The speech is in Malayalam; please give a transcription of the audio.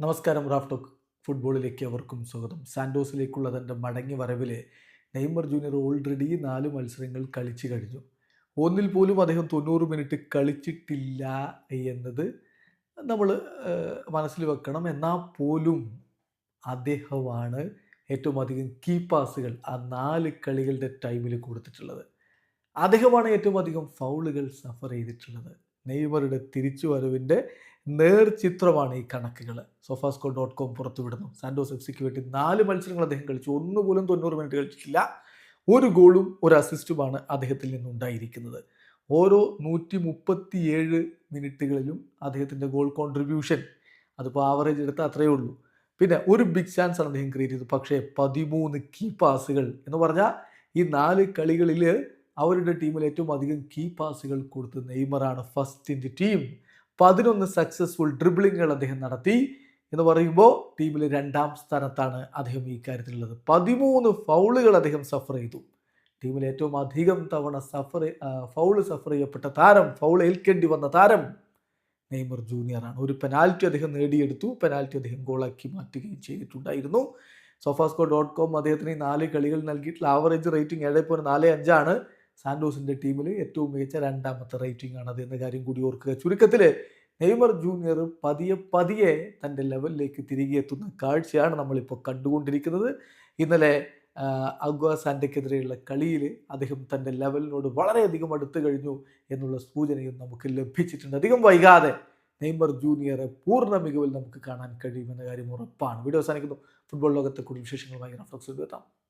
നമസ്കാരം റാഫ് റാഫ്ടോക്ക് ഫുട്ബോളിലേക്ക് അവർക്കും സ്വാഗതം. സാൻഡോസിലേക്കുള്ള തന്റെ മടങ്ങി വരവിലെ നെയ്മർ ജൂനിയർ ഓൾറെഡി നാല് മത്സരങ്ങൾ കളിച്ചു കഴിഞ്ഞു. ഒന്നിൽ പോലും അദ്ദേഹം തൊണ്ണൂറ് മിനിറ്റ് കളിച്ചിട്ടില്ല എന്നത് നമ്മൾ മനസ്സിൽ വെക്കണം. എന്നാൽ പോലും അദ്ദേഹമാണ് ഏറ്റവും അധികം കീ പാസുകൾ ആ നാല് കളികളുടെ ടൈമിൽ കൊടുത്തിട്ടുള്ളത്. അദ്ദേഹമാണ് ഏറ്റവും അധികം ഫൗളുകൾ സഫർ ചെയ്തിട്ടുള്ളത്. നെയ്മറുടെ തിരിച്ചുവരവിന്റെ നേർചിത്രമാണ് ഈ കണക്കുകൾ. സോഫാസ്കോ ഡോട്ട് കോം പുറത്തുവിടുന്നു. സാൻഡോസ് എഫ് സിക്ക് വേണ്ടി നാല് മത്സരങ്ങൾ അദ്ദേഹം കളിച്ചു. ഒന്നുപോലും തൊണ്ണൂറ് മിനിറ്റ് കളിച്ചിട്ടില്ല. ഒരു ഗോളും ഒരു അസിസ്റ്റുമാണ് അദ്ദേഹത്തിൽ നിന്നുണ്ടായിരിക്കുന്നത്. ഓരോ നൂറ്റി മുപ്പത്തിയേഴ് മിനിറ്റുകളിലും അദ്ദേഹത്തിന്റെ ഗോൾ കോൺട്രിബ്യൂഷൻ അതിപ്പോൾ ആവറേജ് എടുത്താൽ അത്രയേ ഉള്ളൂ. പിന്നെ ഒരു ബിഗ് ചാൻസ് ആണ് അദ്ദേഹം ക്രിയേറ്റ് ചെയ്തത്. പക്ഷേ പതിമൂന്ന് കീ പാസുകൾ എന്ന് പറഞ്ഞാൽ ഈ നാല് കളികളിൽ അവരുടെ ടീമിൽ ഏറ്റവും അധികം കീ പാസുകൾ കൊടുത്ത് നെയ്മറാണ് ഫസ്റ്റ് ഇൻ ദി ടീം പതിനൊന്ന് സക്സസ്ഫുൾ ഡ്രിബിളിങ്ങുകൾ അദ്ദേഹം നടത്തി എന്ന് പറയുമ്പോൾ ടീമിൽ രണ്ടാം സ്ഥാനത്താണ് അദ്ദേഹം ഈ കാര്യത്തിലുള്ളത്. പതിമൂന്ന് ഫൗളുകൾ അദ്ദേഹം സഫർ ചെയ്തു. ടീമിൽ ഏറ്റവും അധികം തവണ സഫർ ഫൗൾ സഫർ ചെയ്യപ്പെട്ട താരം ഫൗൾ ഏൽക്കേണ്ടി വന്ന താരം നെയ്മർ ജൂനിയറാണ് ഒരു പെനാൽറ്റി അദ്ദേഹം നേടിയെടുത്തു. പെനാൽറ്റി അദ്ദേഹം ഗോളാക്കി മാറ്റുകയും ചെയ്തിട്ടുണ്ടായിരുന്നു. സോഫാസ്കോ ഡോട്ട് കോം അദ്ദേഹത്തിന് ഈ നാല് കളികൾ നൽകിയിട്ടുള്ള ആവറേജ് റേറ്റിംഗ് ഏഴ് പോയിന്റ് നാല് അഞ്ചാണ്. സാൻഡോസിന്റെ ടീമിൽ ഏറ്റവും മികച്ച രണ്ടാമത്തെ റേറ്റിംഗ് ആണ് അത് എന്ന കാര്യം കൂടി ഓർക്കുക. ചുരുക്കത്തിൽ നെയ്മർ ജൂനിയർ പതിയെ പതിയെ തന്റെ ലെവലിലേക്ക് തിരികെ എത്തുന്ന കാഴ്ചയാണ് നമ്മളിപ്പോൾ കണ്ടുകൊണ്ടിരിക്കുന്നത്. ഇന്നലെ അഗ്വ സാൻഡയ്ക്കെതിരെയുള്ള കളിയിൽ അദ്ദേഹം തന്റെ ലെവലിനോട് വളരെയധികം അടുത്ത് കഴിഞ്ഞു എന്നുള്ള സൂചനയും നമുക്ക് ലഭിച്ചിട്ടുണ്ട്. അധികം വൈകാതെ നെയ്മർ ജൂനിയറെ പൂർണ മികവിൽ നമുക്ക് കാണാൻ കഴിയുമെന്ന കാര്യം ഉറപ്പാണ്. വീഡിയോ അവസാനിക്കുന്നു. ഫുട്ബോൾ ലോകത്തെ കൂടുതൽ വിശേഷങ്ങളുമായി റഫ്ലക്സ് എത്താം.